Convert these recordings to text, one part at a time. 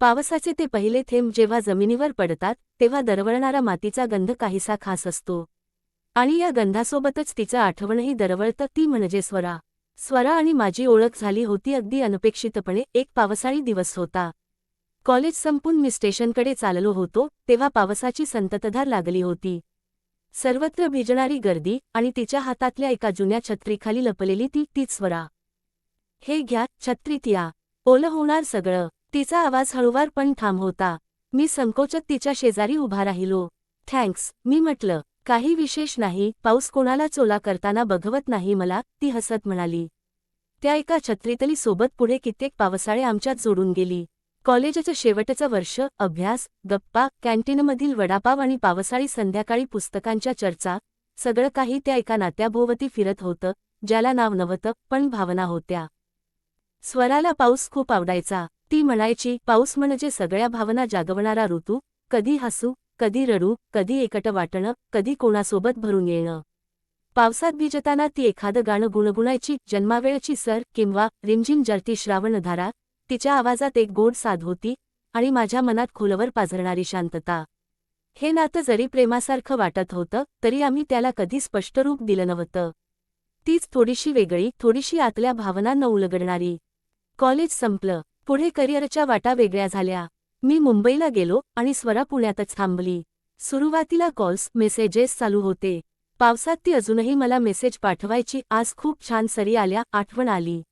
पावसाचे ते पहिले थेंब जेव्हा जमिनीवर पडतात तेव्हा दरवळणारा मातीचा गंध काहीसा खास असतो. आणि या गंधासोबतच तिचं आठवणही दरवळतं ती म्हणजे स्वरा. स्वरा आणि माझी ओळख झाली होती अगदी अनपेक्षितपणे एक पावसाळी दिवस होता. कॉलेज संपून मी स्टेशनकडे चाललो होतो तेव्हा पावसाची संततधार लागली होती. सर्वत्र भिजणारी गर्दी आणि तिच्या हातातल्या एका जुन्या छत्रीखाली लपलेली ती तीच स्वरा. हे घ्या छत्रीत या ओलं होणार सगळं. तिचा आवाज हळूवार पण ठाम होता. मी संकोचत तिच्या शेजारी उभा राहिलो. थँक्स मी म्हटलं. काही विशेष नाही. पाऊस कोणाला चोला करताना बघवत नाही मला ती हसत म्हणाली. त्या एका छत्रीतली सोबत पुढे कित्येक पावसाळे आमच्यात जोडून गेली. कॉलेजचं शेवटचं वर्ष अभ्यास गप्पा कॅन्टीनमधील वडापाव आणि पावसाळी संध्याकाळी पुस्तकांच्या चर्चा सगळं काही त्या एका नात्याभोवती फिरत होतं ज्याला नाव नव्हतं पण भावना होत्या. स्वराला पाऊस खूप आवडायचा. ती म्हणायची पाऊस म्हणजे सगळ्या भावना जागवणारा ऋतू कधी हसू कधी रडू कधी एकटं वाटणं कधी कोणासोबत भरून येणं. पावसात भिजताना ती एखादं गाणं गुणगुणायची जन्मावेळची सर किंवा रिमझिम जरती श्रावणधारा तिच्या आवाजात एक गोड साध होती आणि माझ्या मनात खोलवर पाझरणारी शांतता. हे नातं जरी प्रेमासारखं वाटत होतं तरी आम्ही त्याला कधी स्पष्ट रूप दिलं नव्हतं. तीच थोडीशी वेगळी थोडीशी आतल्या भावनांना उलगडणारी. कॉलेज संपलं. पुढे करिअरच्या वाटा वेगळ्या झाल्या. मी मुंबईला गेलो आणि स्वरा पुण्यातच थांबली. सुरुवातीला कॉल्स मेसेजेस चालू होते. पावसात ती अजूनही मला मेसेज पाठवायची आज खूप छान सरी आल्या आठवण आली.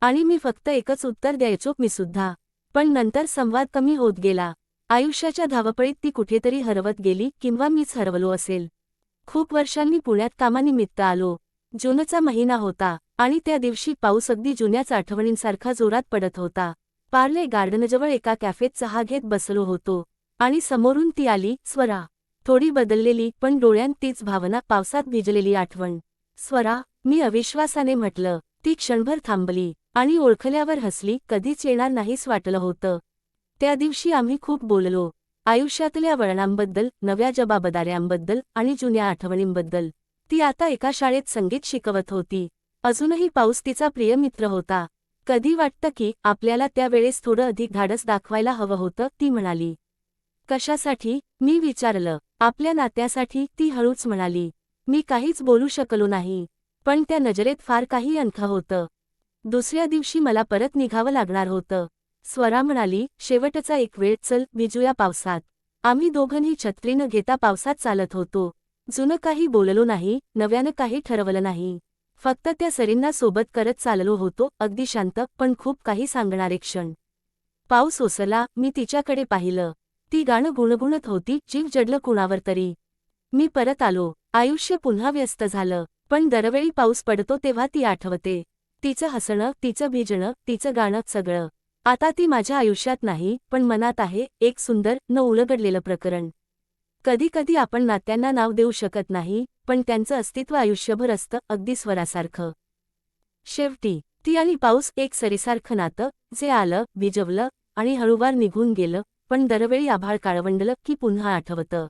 आणि मी फक्त एकच उत्तर द्यायचो मी सुद्धा. पण नंतर संवाद कमी होत गेला. आयुष्याच्या धावपळीत ती कुठेतरी हरवत गेली किंवा मीच हरवलो असेल. खूप वर्षांनी पुण्यात कामानिमित्त आलो. जूनचा महिना होता आणि त्या दिवशी पाऊस अगदी जुन्याच आठवणींसारखा जोरात पडत होता. पार्ले गार्डनजवळ एका कॅफेत चहा घेत बसलो होतो आणि समोरून ती आली स्वरा. थोडी बदललेली पण डोळ्यांत तीच भावना पावसात भिजलेली आठवण. स्वरा मी अविश्वासाने म्हटलं ती क्षणभर थांबली आणि ओळखल्यावर हसली कधीच येणार नाहीच वाटलं होतं. त्या दिवशी आम्ही खूप बोललो आयुष्यातल्या वळणांबद्दल नव्या जबाबदाऱ्यांबद्दल आणि जुन्या आठवणींबद्दल. ती आता एका शाळेत संगीत शिकवत होती. अजूनही पाऊस तिचा प्रिय मित्र होता. कधी वाटतं की आपल्याला त्यावेळेस थोडं अधिक धाडस दाखवायला हवं होतं? ती म्हणाली. कशासाठी? मी विचारलं. आपल्या नात्यासाठी ती हळूच म्हणाली. मी काहीच बोलू शकलो नाही. पण त्या नजरेत फार काही अंख होतं. दुसऱ्या दिवशी मला परत निघावं लागणार होतं. स्वरा म्हणाली शेवटचा एक वेळ चल भिजूया पावसात. आम्ही दोघंही छत्रीनं घेता पावसात चालत होतो. जुनं काही बोललो नाही नव्यानं काही ठरवलं नाही. फक्त त्या सरींना सोबत करत चाललो होतो अगदी शांत पण खूप काही सांगणारे क्षण. पाऊस ओसरला मी तिच्याकडे पाहिलं. ती गाणं गुणगुणत होती जीव जडलं कुणावर तरी. मी परत आलो. आयुष्य पुन्हा व्यस्त झालं. पण दरवेळी पाऊस पडतो तेव्हा ती आठवते. तिचं हसणं तिचं भिजणं तिचं गाणं सगळं. आता ती माझ्या आयुष्यात नाही पण मनात आहे एक सुंदर न उलगडलेलं प्रकरण. कधी कधी आपण नात्यांना नाव देऊ शकत नाही पण त्यांचं अस्तित्व आयुष्यभर असतं अगदी स्वरासारखं. शेवटी ती आणि पाऊस एक सरीसारखं नातं जे आलं भिजवलं आणि हळूवार निघून गेलं पण दरवेळी आभाळ काळवंडलं की पुन्हा आठवतं.